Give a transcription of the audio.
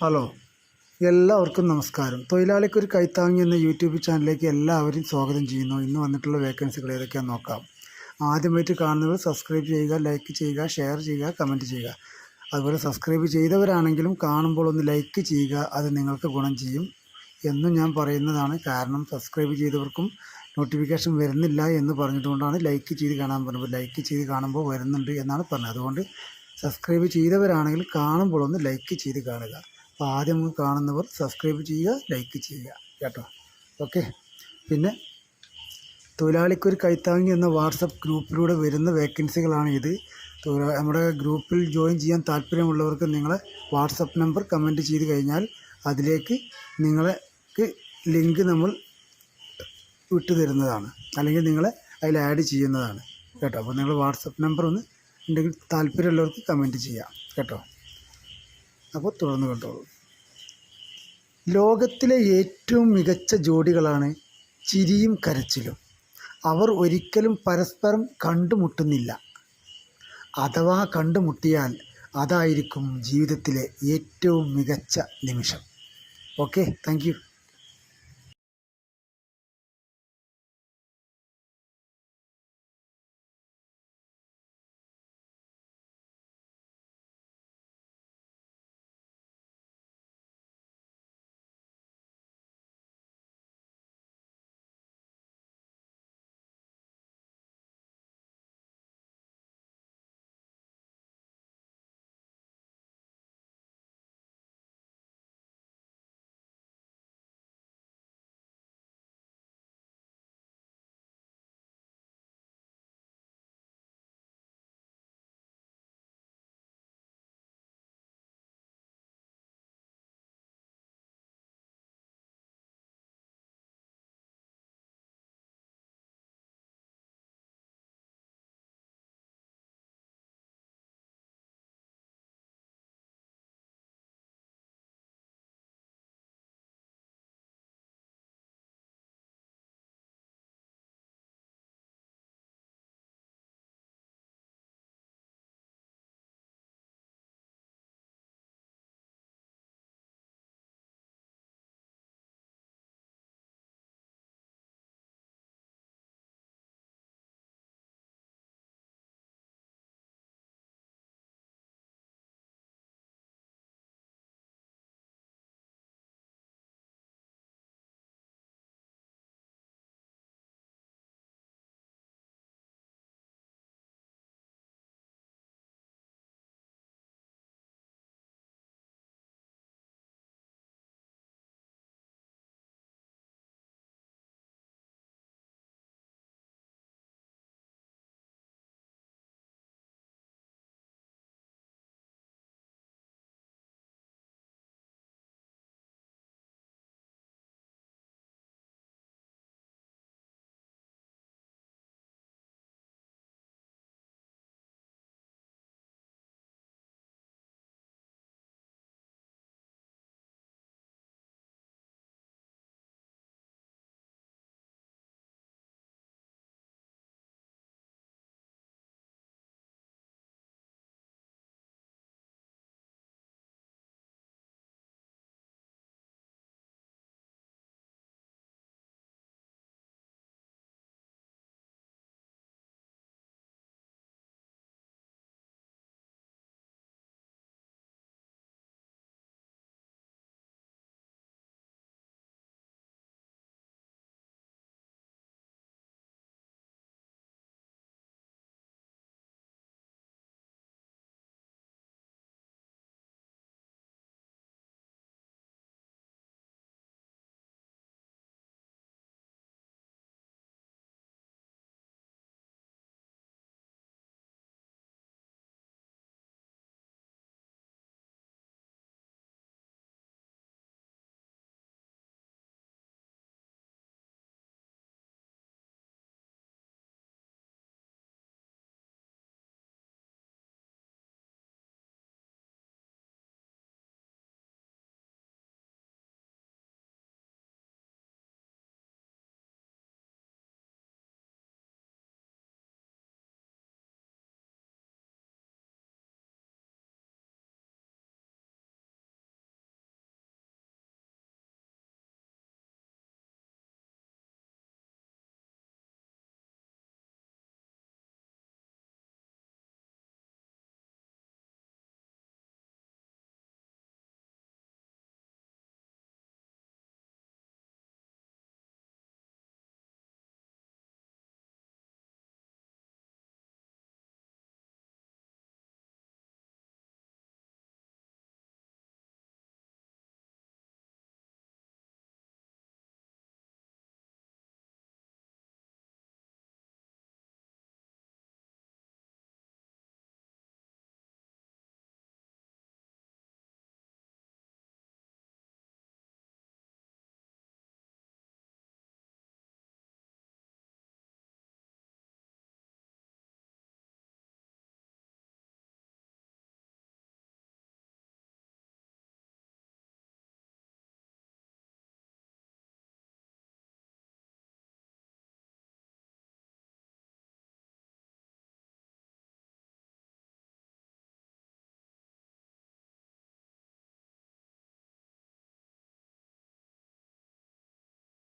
Hello. എല്ലാവർക്കും നമസ്കാരം. തൊഴിലാളിക്കൊരു കൈത്താങ്ങി എന്ന യൂട്യൂബ് ചാനലിലേക്ക് എല്ലാവരും സ്വാഗതം ചെയ്യുന്നു. ഇന്ന് വന്നിട്ടുള്ള വേക്കൻസികൾ ഏതൊക്കെയാണെന്ന് നോക്കാം. ആദ്യമായിട്ട് കാണുന്നവർ സബ്സ്ക്രൈബ് ചെയ്യുക ലൈക്ക് ചെയ്യുക ഷെയർ ചെയ്യുക കമന്റ് ചെയ്യുക. അതുപോലെ സബ്സ്ക്രൈബ് ചെയ്തവരാണെങ്കിലും കാണുമ്പോൾ ഒന്ന് ലൈക്ക് ചെയ്യുക അത് നിങ്ങൾക്ക് ഗുണം ചെയ്യും എന്നും ഞാൻ പറയുന്നതാണ് കാരണം സബ്സ്ക്രൈബ് ചെയ്തവർക്കും നോട്ടിഫിക്കേഷൻ വരുന്നില്ല എന്ന് പറഞ്ഞതുകൊണ്ടാണ് ലൈക്ക് ചെയ്ത് കാണാൻ പറഞ്ഞത്. ലൈക്ക് ചെയ്ത് കാണുമ്പോൾ വരുന്നുണ്ട് എന്നാണ് പറഞ്ഞത്. അതുകൊണ്ട് സബ്സ്ക്രൈബ് ചെയ്തവരാണെങ്കിൽ കാണുമ്പോൾ ഒന്ന് ലൈക്ക് ചെയ്ത് കാണുക. അപ്പോൾ ആദ്യം കാണുന്നവർ സബ്സ്ക്രൈബ് ചെയ്യുക ലൈക്ക് ചെയ്യുക കേട്ടോ. ഓക്കെ പിന്നെ തൊഴിലാളിക്കൊരു കൈത്താങ്ങി എന്ന വാട്സപ്പ് ഗ്രൂപ്പിലൂടെ വരുന്ന വേക്കൻസികളാണ് ഇത്. നമ്മുടെ ഗ്രൂപ്പിൽ ജോയിൻ ചെയ്യാൻ താല്പര്യമുള്ളവർക്ക് നിങ്ങളെ വാട്സപ്പ് നമ്പർ കമന്റ് ചെയ്ത് കഴിഞ്ഞാൽ അതിലേക്ക് നിങ്ങൾക്ക് ലിങ്ക് നമ്മൾ വിട്ടു തരുന്നതാണ്. അല്ലെങ്കിൽ നിങ്ങളെ അതിൽ ആഡ് ചെയ്യുന്നതാണ്. കേട്ടോ? അപ്പോൾ നിങ്ങൾ വാട്സപ്പ് നമ്പർ ഒന്ന് ഉണ്ടെങ്കിൽ താല്പര്യമുള്ളവർക്ക് കമന്റ് ചെയ്യാം. കേട്ടോ? അപ്പോൾ തുടർന്ന് കണ്ടോളൂ. ലോകത്തിലെ ഏറ്റവും മികച്ച ജോഡികളാണ് ചിരിയും കരച്ചിലും. അവർ ഒരിക്കലും പരസ്പരം കണ്ടുമുട്ടുന്നില്ല. അഥവാ കണ്ടുമുട്ടിയാൽ അതായിരിക്കും ജീവിതത്തിലെ ഏറ്റവും മികച്ച നിമിഷം. Okay thank